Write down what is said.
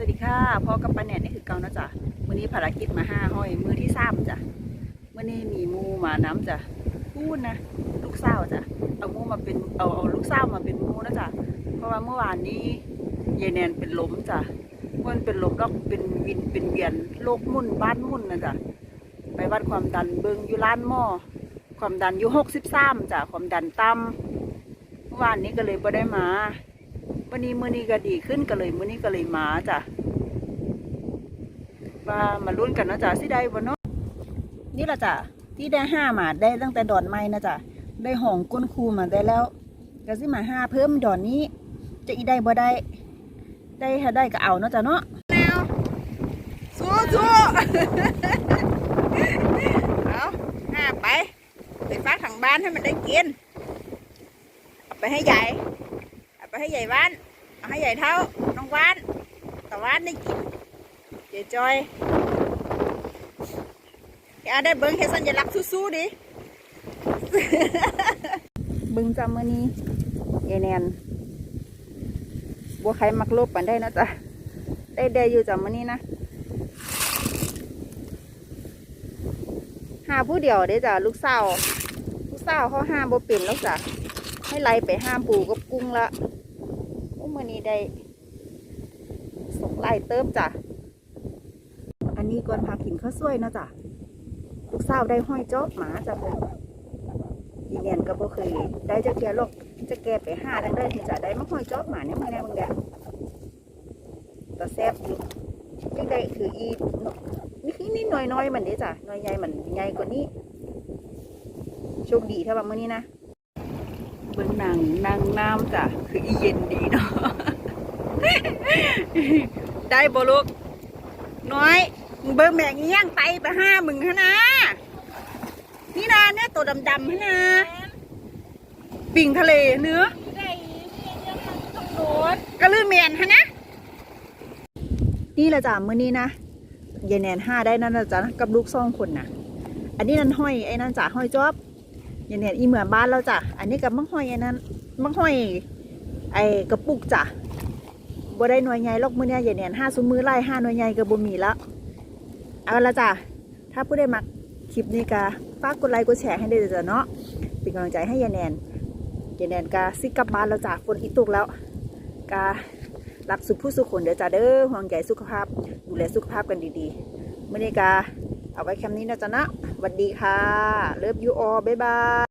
สวัสดีค่ะพ่อกับป้าแหนนนี่คือเก่านะจ๊ะวันนี้ภารกิจมาห้าห้อย มือที่สามจ้ะวันนี้มีมูมาน้ำจ้ะพูดนะ ลูกสาวจ้ะเอามูมาเป็นเอาเอาลูกสาวมาเป็นมูนะจ๊ะเพราะว่าเมื่อวานนี้ยายแนนเป็นล้มจ้ะมันเป็นลมแล้วเป็นวินเป็นเวียนโรคมุ่นบ้านมุ่นนะจ๊ะไปวัดความดันเบิงอยู่ร้านหม้อความดันอยู่หกสิบสามจ้ะความดันต่ำเมื่อวานนี้ก็เลยไม่ได้มา วันนี้มื้อนี้ก็ดีขึ้นก็เลยมื้อนี้ก็เลยมาจ้ะมามาลุ้นกันนะจ๊ะสิได้บ่เนาะนี่ละจ้ะที่ได้ห้ามาได้ตั้งแต่ดอนไม้นะจ๊ะได้ห่องก้นคูมาได้แล้วก็สิมาห้าเพิ่มดอนนี้ จะอีได้บ่ได้ ได้ถ้าได้ก็เอาเนาะจ้ะเนาะแนวสู้สู้เอาห้าไปไปฟักถังบ้านให้มันได้กินเอาไปให้ใหญ่ ไปให้ใหญ่บ้านเอาให้ใหญ่เท่าน้องวานต่วานได้กินเดี๋จอยเอาได้เบิ้งเฮ็ดสัญลักษณ์สู้ๆดิเบิ้งจำมือนี้ยายแนนบัวใครมักลบปันได้นะจ๊ะได้ได้อยู่จำมือนี้นะหาผู้เดียวเด้จ้ะลูกสาวลูกสาวเขาห้ามบ่เป็นแล้วจ้ะ ให้ไล่ไปห้ามปูกับกุ้งละโอ้มือนี้ได้สองไล่เติมจ้ะ อันนี้ก่อนพากินข้าวสวยนะจ้ะลูกสาวได้ห้อยจอบหมาจ้ะเพิ่อนยีเนียนก็บ่เคยได้จะแก่ลกจะแก่ไปห้าดังได้ถึงจะได้มาห้อยจอบหมาเนี่ยมึงแน่มึงแดแต่แซ่บอยู่งได้คืออีนี่คือนี่น้อยน้อยๆมันเด้จ้ะน้อยใหญ่มันใหญ่กว่านี้โชคดีถ้าว่ามื้อนี้นะ บิ่งนางนางน้ำจ้ะคืออีเย็นดีเนาะได้บ่ลูกน้อยมึงเบิ่งแม่งอีหย่างไตไปห้ามึงฮะนะนี่นะเนี่ยตัวดำๆฮะนะปิ่งทะเลเนื้อก็ลือเมียนฮะนะนี่แหละจ้ะมื้อนี้นะยายแนนห้าได้นั่นนะจ๊ะกับลูกสองคนนะอันนี้นั่นห้อยไอ้นั่นจ้ะห้อยจอบ อย่าเนี้ยอีเหมือนบ้านเราจ้ะ อันนี้กับมังห้อยอันนั้นมังห้อย ไอ้กระปุกจ้ะบ่ได้หน่วยใหญ่ลอกมือเนี่ยอย่าเนี้ยห้าซุ้มมือไล่ห้าหน่วยใหญ่ก็บ่มีแล้วเอาละจ้ะ ถ้าผู้ใดมักคลิปนี้ก็ฝากกดไลค์กดแชร์ให้ได้จ้ะเนาะ เป็นกำลังใจให้ยายแนนยายแนนก็ซิกลับบ้านแล้วจ้ะฝนอีตกแล้วก็รักสุขผู้สุขคนเดี๋ยวจ้ะเด้อห่วงใยสุขภาพ ดูแลสุขภาพกันดีๆมื่อนี้ก็ เอาไว้แคมนี้นะจ๊ะนะสวัสดีค่ะ เลิฟยูออบ๊ายบาย